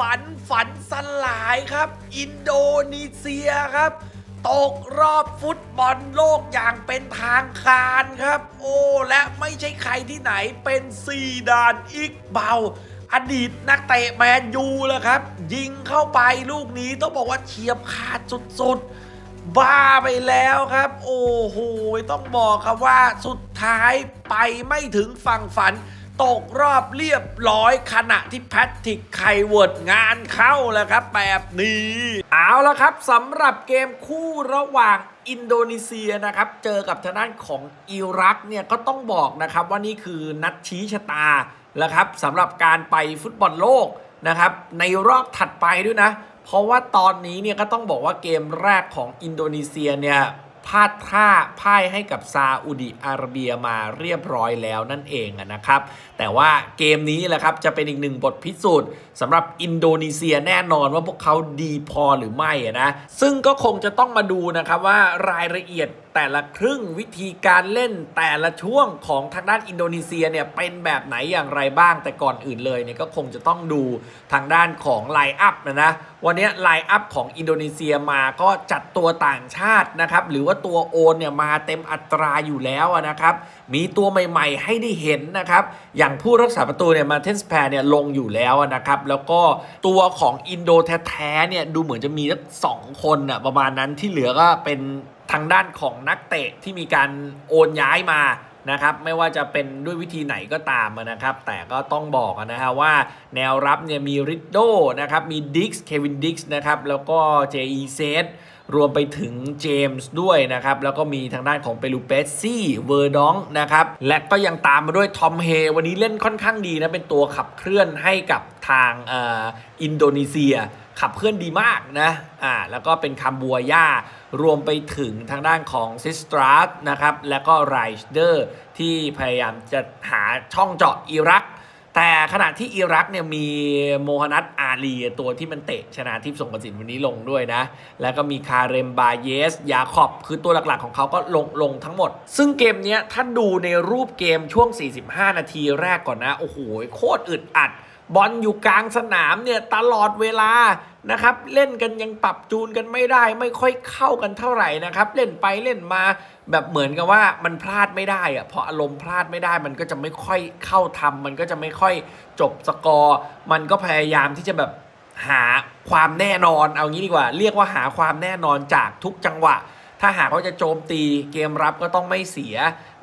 ฝันฝันสลายครับ อินโดนีเซียครับ ตกรอบฟุตบอลโลกอย่างเป็นทางการครับ โอ้ และไม่ใช่ใครที่ไหนเป็นซีดานอีกเบาอดีตนักเตะแมนยูแล้วครับ ยิงเข้าไปลูกนี้ต้องบอกว่าเฉียบขาดสุดๆ บ้าไปแล้วครับ โอ้โห ต้องบอกครับว่าสุดท้ายไปไม่ถึงฝั่งฝัน ตกรอบเรียบร้อยขณะที่แพทริกไคเวิร์ดงานเข้าแล้วครับแบบนี้ เอาละครับสำหรับเกมคู่ระหว่างอินโดนีเซียนะครับ เจอกับทางด้านของอิรักเนี่ยก็ต้องบอกนะครับว่านี่คือนัดชี้ชะตาแล้วครับสำหรับการไปฟุตบอลโลกนะครับในรอบถัดไปด้วยนะ เพราะว่าตอนนี้เนี่ยก็ต้องบอกว่าเกมแรกของอินโดนีเซียเนี่ย พลาดท่าพ่ายให้กับซาอุดิอาระเบียมาเรียบร้อยแล้วนั่นเองอะนะครับ แต่ว่าเกมนี้แหละครับจะเป็นอีกหนึ่งบทพิสูจน์สำหรับอินโดนีเซียแน่นอนว่าพวกเขาดีพอหรือไม่นะซึ่งก็คงจะต้องมาดูนะครับว่ารายละเอียดแต่ละครึ่งวิธีการเล่นแต่ละช่วงของทางด้านอินโดนีเซียเนี่ยเป็นแบบไหนอย่างไรบ้าง แต่ก่อนอื่นเลยเนี่ยก็คงจะต้องดูทางด้านของไลน์อัพนะนะวันนี้ไลน์อัพของอินโดนีเซียมาก็จัดตัวต่างชาตินะครับ หรือว่าตัวโอนเนี่ยมาเต็มอัตราอยู่แล้วนะครับ มีตัวใหม่ๆ ให้ได้เห็นนะครับ อย่างผู้รักษาประตูเนี่ยมาเทนสแพร์เนี่ยลงอยู่แล้วนะครับ แล้วก็ตัวของอินโดแท้ๆเนี่ยดูเหมือนจะมีสักสองคนอะประมาณนั้นที่เหลือก็เป็น ทางด้านของนักเตะที่มีการโอนย้ายมานะครับไม่ว่าจะเป็นด้วยวิธีไหนก็ตามนะครับ แต่ก็ต้องบอกนะฮะว่าแนวรับเนี่ยมีริดโดนะครับมีดิกส์เควินดิกส์นะครับแล้วก็เจอีเซตรวมไปถึงเจมส์ด้วยนะครับ แล้วก็มีทางด้านของเปรูเปสซี่เวอร์ดองนะครับ และก็ยังตามมาด้วยทอมเฮวันนี้เล่นค่อนข้างดีนะ เป็นตัวขับเคลื่อนให้กับทางออินโดนีเซีย ขับเคลื่อนดีมากนะอ่าแล้วก็เป็นคัมบัวย่ารวมไปถึงทางด้านของซิสตรัสนะครับแล้วก็ไรเดอร์ที่พยายามจะหาช่องเจาะอิรัก แต่ขณะที่อิรักเนี่ยมีโมฮันัตอาลีตัวที่มันเตะชนะทิพย์ส่งกสินวันนี้ลงด้วยนะ แล้วก็มีคาเรมบาเยส ยาขอบคือตัวหลักๆของเขาก็ลงลงทั้งหมด ซึ่งเกมนี้ถ้าดูในรูปเกมช่วง 45 นาทีแรกก่อนนะ โอ้โห โคตรอึดอัด บอลอยู่กลางสนามเนี่ยตลอดเวลานะครับ เล่นกันยังปรับจูนกันไม่ได้ ไม่ค่อยเข้ากันเท่าไหร่นะครับ เล่นไปเล่นมาแบบเหมือนกับว่ามันพลาดไม่ได้อะพออารมณ์พลาดไม่ได้ มันก็จะไม่ค่อยเข้าทำมันก็จะไม่ค่อยจบสกอร์ มันก็พยายามที่จะแบบหาความแน่นอนเอางี้ดีกว่า เรียกว่าหาความแน่นอนจากทุกจังหวะ ถ้าหากว่าจะโจมตีเกมรับก็ต้องไม่เสีย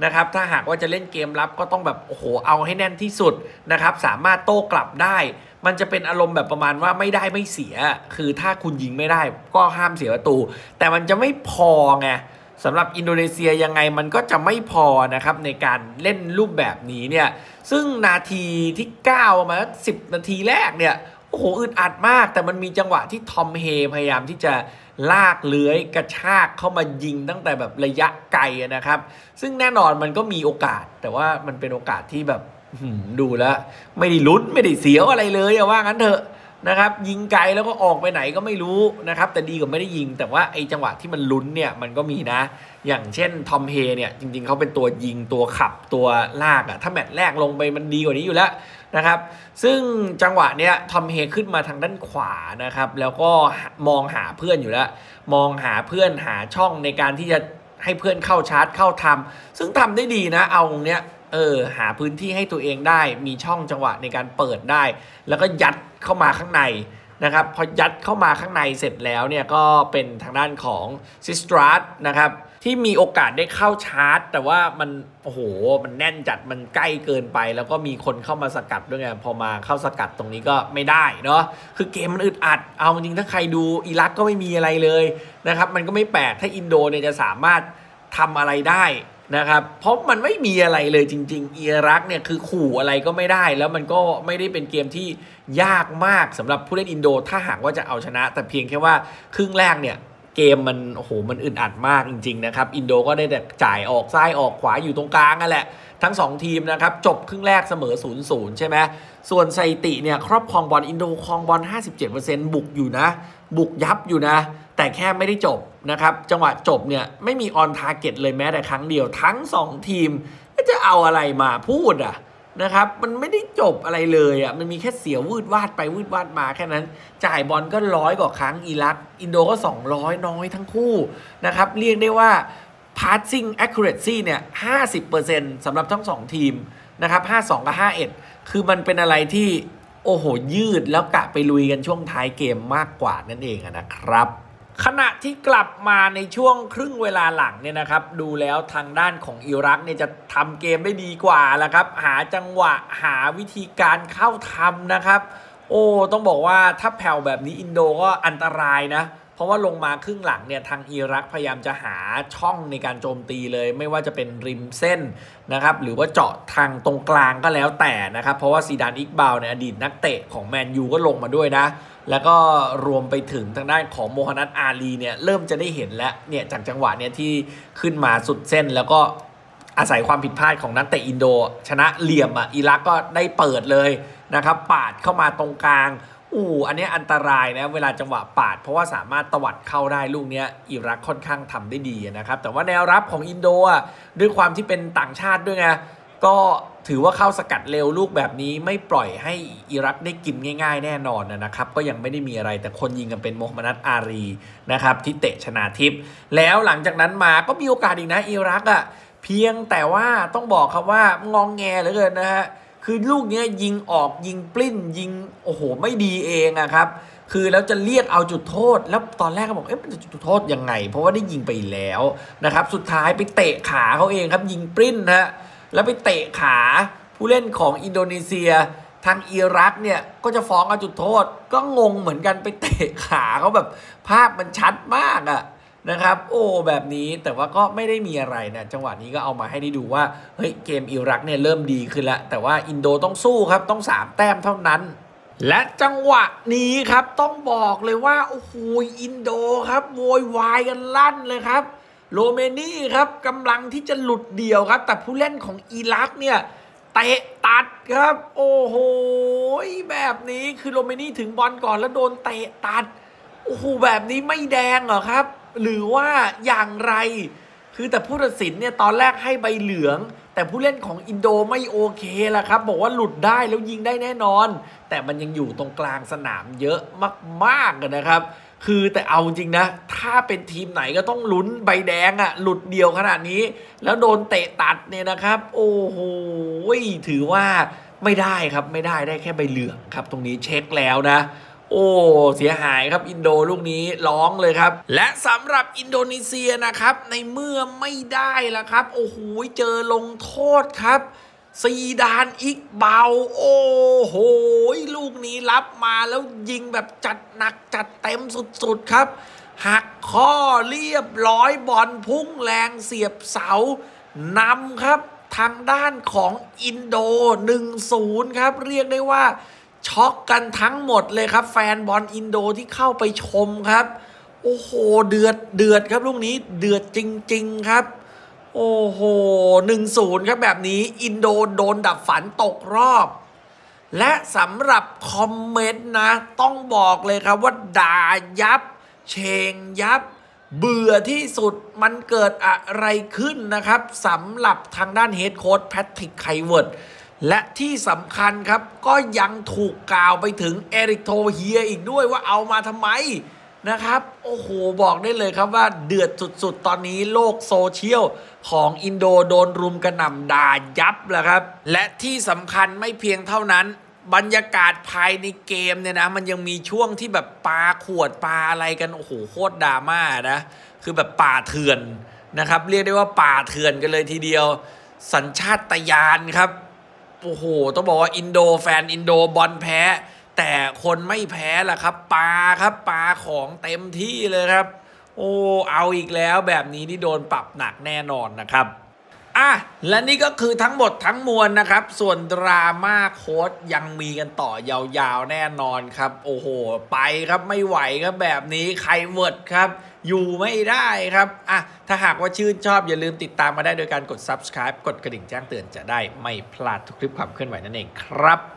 นะครับ ถ้าหากว่าจะเล่นเกมรับก็ต้องแบบโอ้โหเอาให้แน่นที่สุดนะครับ สามารถโต้กลับได้ มันจะเป็นอารมณ์แบบประมาณว่าไม่ได้ไม่เสีย คือถ้าคุณยิงไม่ได้ก็ห้ามเสียประตู แต่มันจะไม่พอไงสำหรับอินโดนีเซียยังไงมันก็จะไม่พอนะครับในการเล่นรูปแบบนี้เนี่ย ซึ่งนาทีที่ 9 มา 10 นาทีแรกเนี่ย โอ้โหอึดอัดมาก แต่มันมีจังหวะที่ทอมเฮพยายามที่จะลากเลื้อยกระชากเข้ามายิงตั้งแต่แบบระยะไกลนะครับ ซึ่งแน่นอนมันก็มีโอกาส แต่ว่ามันเป็นโอกาสที่แบบดูแล้ว ไม่ได้ลุ้นไม่ได้เสียวอะไรเลยอะว่างั้นเถอะ นะครับยิงไกลแล้วก็ออกไปไหนก็ไม่รู้นะครับแต่ดีกว่าไม่ได้ยิง แต่ว่าไอ้จังหวะที่มันลุ้นเนี่ยมันก็มีนะ อย่างเช่นทอมเฮเนี่ยจริงๆเขาเป็นตัวยิงตัวขับตัวลากอะถ้าแมตช์แรกลงไปมันดีกว่านี้อยู่แล้วนะครับซึ่งจังหวะเนี้ยทอมเฮขึ้นมาทางด้านขวานะครับแล้วก็มองหาเพื่อนอยู่แล้ว มองหาเพื่อนหาช่องในการที่จะให้เพื่อนเข้าชาร์จเข้าทำซึ่งทำได้ดีนะเอาตรงเนี้ยเออหาพื้นที่ให้ตัวเองได้มีช่องจังหวะในการเปิดได้ แล้วก็ยัด เข้ามาข้างในนะครับพอยัดเข้ามาข้างในเสร็จแล้วเนี่ยก็เป็นทางด้านของซิสตรัสนะครับที่มีโอกาสได้เข้าชาร์จ แต่ว่ามันโอ้โหมันแน่นจัดมันใกล้เกินไป แล้วก็มีคนเข้ามาสกัดด้วยไงพอมาเข้าสกัดตรงนี้ก็ไม่ได้เนาะคือเกมมันอึดอัด เอาจริงถ้าใครดูอิรักก็ไม่มีอะไรเลยนะครับมันก็ไม่แปลกถ้าอินโดเนี่ยจะสามารถทำอะไรได้ นะครับ เพราะมันไม่มีอะไรเลยจริง ๆ อิรักเนี่ยคือขู่อะไรก็ไม่ได้ แล้วมันก็ไม่ได้เป็นเกมที่ยากมากสำหรับผู้เล่นอินโด ถ้าหากว่าจะเอาชนะ แต่เพียงแค่ว่าครึ่งแรกเนี่ยเกมมันโอ้โหมันอึดอัดมากจริง ๆ นะครับ อินโดก็ได้แต่จ่ายออกซ้ายออกขวาอยู่ตรงกลางนั่นแหละ ทั้ง 2 ทีมนะครับ จบครึ่งแรกเสมอ 0-0 ใช่ไหม ส่วนสถิติเนี่ยครอบครองบอลอินโดครองบอล 57%บุกอยู่นะ บุกยับอยู่นะ แต่แค่ไม่ได้จบนะครับ จังหวะจบเนี่ยไม่มีออนทาร์เก็ตเลยแม้แต่ครั้งเดียวทั้ง 2 ทีมจะเอาอะไรมาพูดอะนะครับมันไม่ได้จบอะไรเลยอะมันมีแค่เสียวืดวาดไปวืดวาดมาแค่นั้น จ่ายบอลก็ร้อยกว่าครั้งอิรัก อินโดก็ 200 น้อยทั้งคู่นะครับเรียกได้ว่า passing accuracy เนี่ย 50%สำหรับทั้งสองทีม นะครับ52 กับ 51 คือมันเป็นอะไรที่โอ้โห ยืดแล้วกะไปลุยกันช่วงท้ายเกมมากกว่านั่นเองนะครับ ขณะที่กลับมาในช่วงครึ่งเวลาหลังเนี่ยนะครับ ดูแล้วทางด้านของอิรักเนี่ยจะทำเกมได้ดีกว่าแล้วครับ หาจังหวะหาวิธีการเข้าทำนะครับ โอ้ต้องบอกว่าถ้าแผ่วแบบนี้อินโดก็อันตรายนะ เพราะว่าลงมาครึ่งหลังเนี่ยทางอิรักพยายามจะหาช่องในการโจมตีเลย ไม่ว่าจะเป็นริมเส้นนะครับหรือว่าเจาะทางตรงกลางก็แล้วแต่นะครับเพราะว่าซีดานอิกบาวในยอดีตนักเตะของแมนยูก็ลงมาด้วยนะ แล้วก็รวมไปถึงทางด้านของโมฮันนัทอาลีเนี่ยเริ่มจะได้เห็นแล้วเนี่ยจากจังหวะเนี่ยที่ขึ้นมาสุดเส้นแล้วก็อาศัยความผิดพลาดของนักเตะอินโด ชนะเหลี่ยมอะอิรักก็ได้เปิดเลยนะครับปาดเข้ามาตรงกลาง อู้อันนี้อันตรายนะ เวลาจังหวะปาด เพราะว่าสามารถตวัดเข้าได้ลูกนี้อิรักค่อนข้างทำได้ดีนะครับ แต่ว่าแนวรับของอินโดอะด้วยความที่เป็นต่างชาติด้วยไงก็ถือว่าเข้าสกัดเร็วลูกแบบนี้ไม่ปล่อยให้อิรักได้กินง่าย ๆ แน่นอนนะครับ ก็ยังไม่ได้มีอะไรแต่คนยิงกันเป็นโมฮัมหมัดนัดอารีนะครับที่เตะชนะทิพย์แล้วหลังจากนั้นมาก็มีโอกาสอีกนะอิรักอะเพียงแต่ว่าต้องบอกครับว่างองแงเหลือเกินนะฮะ คือลูกเนี้ยยิงออกยิงปลิ้นยิงโอ้โหไม่ดีเองอะครับ คือแล้วจะเรียกเอาจุดโทษ แล้วตอนแรกก็บอกเอ๊ะมันจะจุดโทษยังไง เพราะว่าได้ยิงไปแล้วนะครับ สุดท้ายไปเตะขาเขาเองครับ ยิงปลิ้นนะฮะแล้วไปเตะขาผู้เล่นของอินโดนีเซียทางอิรักเนี่ยก็จะฟ้องเอาจุดโทษ ก็งงเหมือนกันไปเตะขาเขาแบบภาพมันชัดมากอะ นะครับ โอ้แบบนี้แต่ว่าก็ไม่ได้มีอะไรนะจังหวะนี้ก็เอามาให้ได้ดูว่าเฮ้ยเกมอิรักเนี่ยเริ่มดีขึ้นแล้ว แต่ว่าอินโดต้องสู้ครับต้อง 3 แต้มเท่านั้น และจังหวะนี้ครับต้องบอกเลยว่าโอ้โหอินโดครับโวยวายกันลั่นเลยครับโรเมนี่ครับกำลังที่จะหลุดเดี่ยวครับ แต่ผู้เล่นของอิรักเนี่ยเตะตัดครับ โอ้โหแบบนี้คือโรเมนี่ถึงบอลก่อนแล้วโดนเตะตัดโอ้โหแบบนี้ไม่แดงเหรอครับ หรือว่าอย่างไร คือแต่ผู้ตัดสินเนี่ยตอนแรกให้ใบเหลือง แต่ผู้เล่นของอินโดไม่โอเคละครับ บอกว่าหลุดได้แล้วยิงได้แน่นอน แต่มันยังอยู่ตรงกลางสนามเยอะมากๆอะนะครับ คือแต่เอาจริงนะ ถ้าเป็นทีมไหนก็ต้องลุ้นใบแดงอะหลุดเดียวขนาดนี้ แล้วโดนเตะตัดเนี่ยนะครับ โอ้โหถือว่าไม่ได้ครับไม่ได้ได้แค่ใบเหลืองครับ ตรงนี้เช็คแล้วนะ โอ้เสียหายครับอินโดลูกนี้ร้องเลยครับ และสำหรับอินโดนีเซียนะครับ ในเมื่อไม่ได้ละครับ โอ้โหเจอลงโทษครับซีดานอีกเบา โอ้โห ลูกนี้รับมาแล้วยิงแบบจัดหนักจัดเต็มสุดๆครับ หักข้อเรียบร้อยบอลพุ่งแรงเสียบเสานำครับ ทางด้านของอินโด 1-0 ครับ เรียกได้ว่า ช็อกกันทั้งหมดเลยครับ แฟนบอลอินโดที่เข้าไปชมครับ โอ้โห เดือดเดือดครับลูกนี้เดือดจริง ๆ ครับ โอ้โหหนึ่งศูนย์ครับแบบนี้อินโดโดนดับฝันตกรอบ และสำหรับคอมเมนต์นะ ต้องบอกเลยครับว่าด่ายับ เชงยับ เบื่อที่สุดมันเกิดอะไรขึ้นนะครับสำหรับทางด้านเฮดโค้ชแพทริกไคเวิร์ด และที่สำคัญครับก็ยังถูกกล่าวไปถึงเอริกโทเฮียอีกด้วยว่าเอามาทำไมนะครับ โอ้โห บอกได้เลยครับว่าเดือดสุดๆ ตอนนี้โลกโซเชียลของอินโดโดนรุมกระหน่ำด่ายับแล้วครับ และที่สำคัญไม่เพียงเท่านั้น บรรยากาศภายในเกมเนี่ยนะ มันยังมีช่วงที่แบบปลาขวดปลาอะไรกัน โอ้โห โคตรดราม่านะ คือแบบป่าเถื่อนนะครับ เรียกได้ว่าป่าเถื่อนกันเลยทีเดียว สัญชาตญาณครับ โอ้โห ต้องบอกว่าอินโดแฟนอินโดบอลแพ้ แต่คนไม่แพ้ล่ะครับปาครับปาของเต็มที่เลยครับ โอ้เอาอีกแล้วแบบนี้นี่โดนปรับหนักแน่นอนนะครับอะและนี่ก็คือทั้งหมดทั้งมวลนะครับ ส่วนดราม่าโค้ดยังมีกันต่อยาวๆแน่นอนครับ โอ้โห ไปครับไม่ไหวครับแบบนี้ใครเวิร์ดครับ อยู่ไม่ได้ครับอะถ้าหากว่าชื่นชอบอย่าลืมติดตามมาได้โดยการกด subscribe กดกระดิ่งแจ้งเตือนจะได้ไม่พลาดทุกคลิปความเคลื่อนไหวนั่นเองครับ